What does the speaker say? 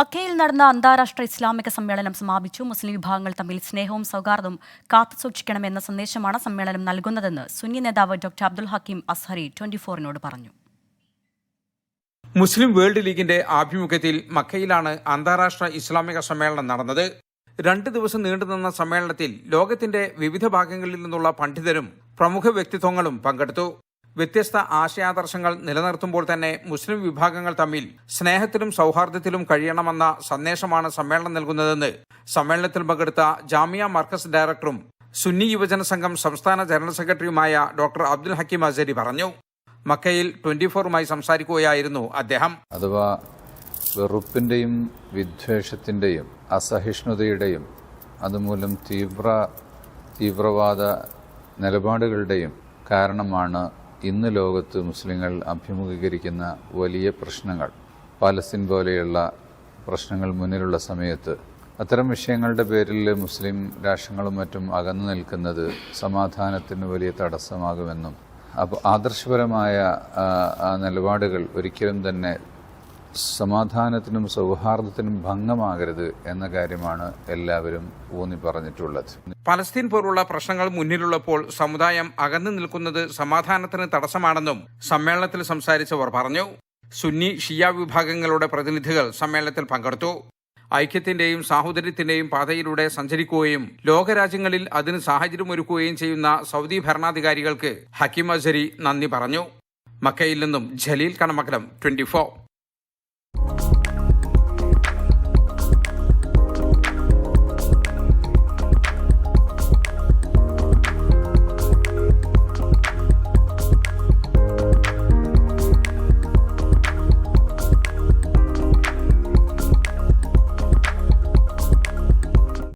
മക്കയിൽ നടന്ന അന്താരാഷ്ട്ര ഇസ്ലാമിക സമ്മേളനം സമാപിച്ചു. മുസ്ലിം വിഭാഗങ്ങൾ തമ്മിൽ സ്നേഹവും സൗഹാർദ്ദവും കാത്തുസൂക്ഷിക്കണമെന്ന സന്ദേശമാണ് സമ്മേളനം നൽകുന്നതെന്ന് സുന്നി നേതാവ് ഡോക്ടർ അബ്ദുൽ ഹക്കീം അസ്ഹരി ട്വന്റി ഫോറിനോട് പറഞ്ഞു. മുസ്ലിം വേൾഡ് ലീഗിന്റെ ആഭിമുഖ്യത്തിൽ മക്കയിലാണ് അന്താരാഷ്ട്ര ഇസ്ലാമിക സമ്മേളനം നടന്നത്. രണ്ട് ദിവസം നീണ്ടുനിന്ന സമ്മേളനത്തിൽ ലോകത്തിന്റെ വിവിധ ഭാഗങ്ങളിൽ നിന്നുള്ള പണ്ഡിതരും പ്രമുഖ വ്യക്തിത്വങ്ങളും പങ്കെടുത്തു. വ്യത്യസ്ത ആശയാദർശങ്ങൾ നിലനിർത്തുമ്പോൾ തന്നെ മുസ്ലിം വിഭാഗങ്ങൾ തമ്മിൽ സ്നേഹത്തിലും സൗഹാർദ്ദത്തിലും കഴിയണമെന്ന സന്ദേശമാണ് സമ്മേളനം നൽകുന്നതെന്ന് സമ്മേളനത്തിൽ പങ്കെടുത്ത ജാമിയ മർക്കസ് ഡയറക്ടറും സുന്നി യുവജന സംഘം സംസ്ഥാന ജനറൽ സെക്രട്ടറിയുമായ ഡോക്ടർ അബ്ദുൽ ഹക്കീം അസരി പറഞ്ഞു. മക്കയിൽ ട്വന്റി ഫോറുമായി സംസാരിക്കുകയായിരുന്നു അദ്ദേഹം. അഥവാ വെറുപ്പിന്റെയും വിദ്വേഷത്തിന്റെയും അസഹിഷ്ണുതയുടെയും അതുമൂലം തീവ്ര തീവ്രവാദ നിലപാടുകളുടെയും കാരണമാണ് ഇന്ന് ലോകത്ത് മുസ്ലിങ്ങൾ അഭിമുഖീകരിക്കുന്ന വലിയ പ്രശ്നങ്ങൾ പാലസ്തീൻ പോലെയുള്ള പ്രശ്നങ്ങൾ മുന്നിലുള്ള സമയത്ത് അത്തരം വിഷയങ്ങളുടെ പേരിൽ മുസ്ലിം രാഷ്ട്രങ്ങളും മറ്റും അകന്നു നിൽക്കുന്നത് സമാധാനത്തിന് വലിയ തടസ്സമാകുമെന്നും അപ്പോൾ ആദർശപരമായ നിലപാടുകൾ ഒരിക്കലും തന്നെ സമാധാനത്തിനും സൗഹാർദ്ദത്തിനും ഭംഗമാകരുത് എന്ന കാര്യമാണ് എല്ലാവരും ഊന്നി പറഞ്ഞിട്ടുള്ളത് പലസ്തീൻ പോലുള്ള പ്രശ്നങ്ങൾ മുന്നിലുള്ളപ്പോൾ സമുദായം അകന്നു നിൽക്കുന്നത് സമാധാനത്തിന് തടസ്സമാണെന്നും സമ്മേളനത്തിൽ സംസാരിച്ചവർ പറഞ്ഞു. സുന്നി ഷിയ വിഭാഗങ്ങളുടെ പ്രതിനിധികൾ സമ്മേളനത്തിൽ പങ്കെടുത്തു. ഐക്യത്തിന്റെയും സാഹോദര്യത്തിന്റെയും പാതയിലൂടെ സഞ്ചരിക്കുകയും ലോകരാജ്യങ്ങളിൽ അതിന് സാഹചര്യമൊരുക്കുകയും ചെയ്യുന്ന സൗദി ഭരണാധികാരികൾക്ക് ഹക്കിം അസരി നന്ദി പറഞ്ഞു. മക്കയിൽ നിന്നും ജലീൽ കണമക്കലം ട്വന്റി